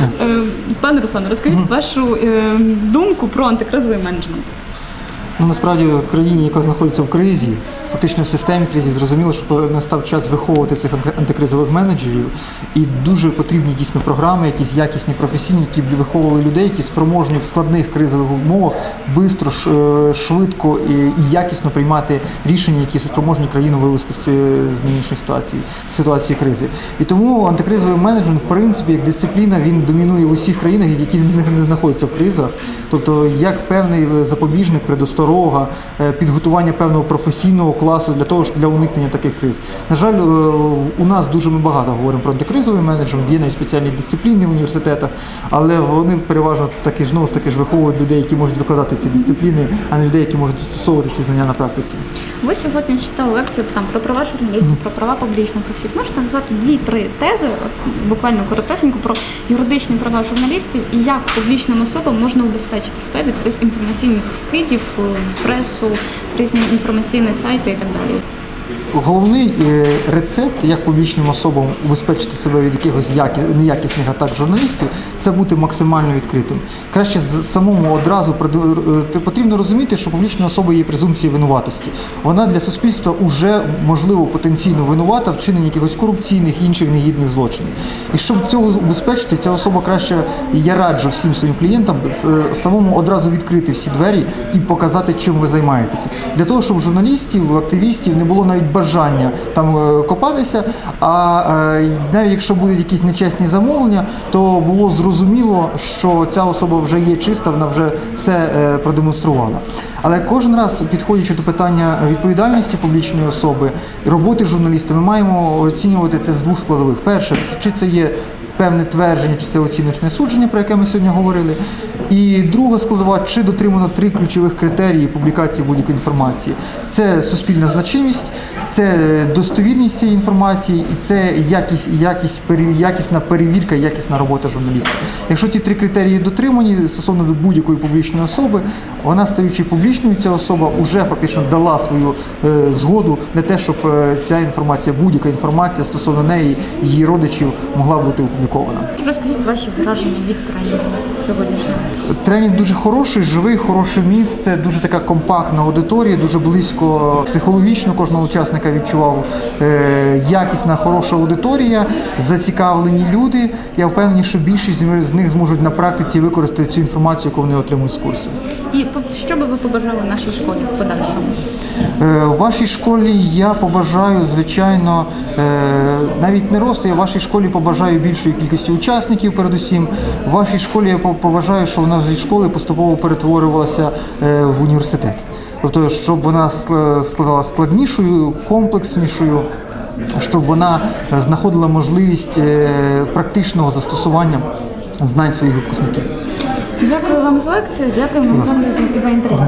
Е, Пане Руслане, розкажіть вашу е, думку про антикризовий менеджмент. Ну, насправді в країні, яка знаходиться в кризі, фактично в системі кризі, зрозуміло, що настав час виховувати цих анти- антикризових менеджерів. І дуже потрібні дійсно програми, якісь якісні професійні, які б виховували людей, які спроможні в складних кризових умовах е, швидко і, і якісно приймати рішення, які спроможні країну вивести з, з нинішньої ситуації, з ситуації кризи. І тому антикризовий менеджмент, в принципі, як дисципліна, він домінує в усіх країнах, які не, знаходяться в кризах. Тобто, як певний запобіжник, предосторога, е, підготування певного професійного класу для того, для уникнення таких криз. На жаль, е, у нас дуже ми багато говоримо про антикризовий менеджмент, є навіть спеціальні дисципліни в університетах, але вони переважно таки знову ж таки ж виховують людей, які можуть викладати ці дисципліни, а не людей, які можуть застосовувати ці знання на практиці. Ви сьогодні читали лекцію там про права журналістів, про права публічних осіб. Можете назвати дві-три тези, буквально коротесенько, про юридичні права журналістів і як публічним особам можна убезпечити себе від цих інформаційних вкидів в пресу, різні інформаційні сайти і так далі. Головний е, рецепт, як публічним особам убезпечити себе від якихось неякісних атак журналістів, це бути максимально відкритим. Краще самому одразу е, потрібно розуміти, що публічна особа є презумпція винуватості. Вона для суспільства вже можливо потенційно винувата в чиненні якихось корупційних інших негідних злочинів. І щоб цього убезпечити, ця особа краще я раджу всім своїм клієнтам е, самому одразу відкрити всі двері і показати, чим ви займаєтеся. Для того, щоб журналістів, активістів не було навіть бажання там е, копатися. А е, навіть якщо будуть якісь нечесні замовлення, то було зрозуміло, що ця особа вже є чиста, вона вже все е, продемонструвала. Але кожен раз, підходячи до питання відповідальності публічної особи, роботи журналіста, ми маємо оцінювати це з двох складових. Перше, чи це є певне твердження, чи це оціночне судження, про яке ми сьогодні говорили. І друга складова, чи дотримано три ключових критерії публікації будь-якої інформації: це суспільна значимість, це достовірність цієї інформації, і це якість, якість, якісна перевірка, якісна робота журналіста. Якщо ці три критерії дотримані стосовно будь-якої публічної особи, вона стаючи публічною, ця особа вже фактично дала свою е, згоду на те, щоб е, ця інформація, будь-яка інформація стосовно неї, її родичів могла бути опублікована. Розкажіть ваші враження від тренінгу сьогоднішнього. Тренінг дуже хороший, живий, хороше місце, дуже така компактна аудиторія, дуже близько психологічно кожного учасника відчував е, якісна, хороша аудиторія, зацікавлені люди. Я впевнений, що більшість з них зможуть на практиці використати цю інформацію, яку вони отримують з курсу. І що би ви побажали нашій школі в подальшому? Е, В вашій школі я побажаю, звичайно, е, навіть не росту, я в вашій школі побажаю більшої кількості учасників, передусім. В вашій школі я по- побажаю, щоб вона зі школи поступово перетворювалася е, в університет. Тобто, щоб вона складала складнішою, комплекснішою, щоб вона знаходила можливість е, практичного застосування знань своїх випускників. Дякую вам за лекцію, дякую вам за, інтерв'ю.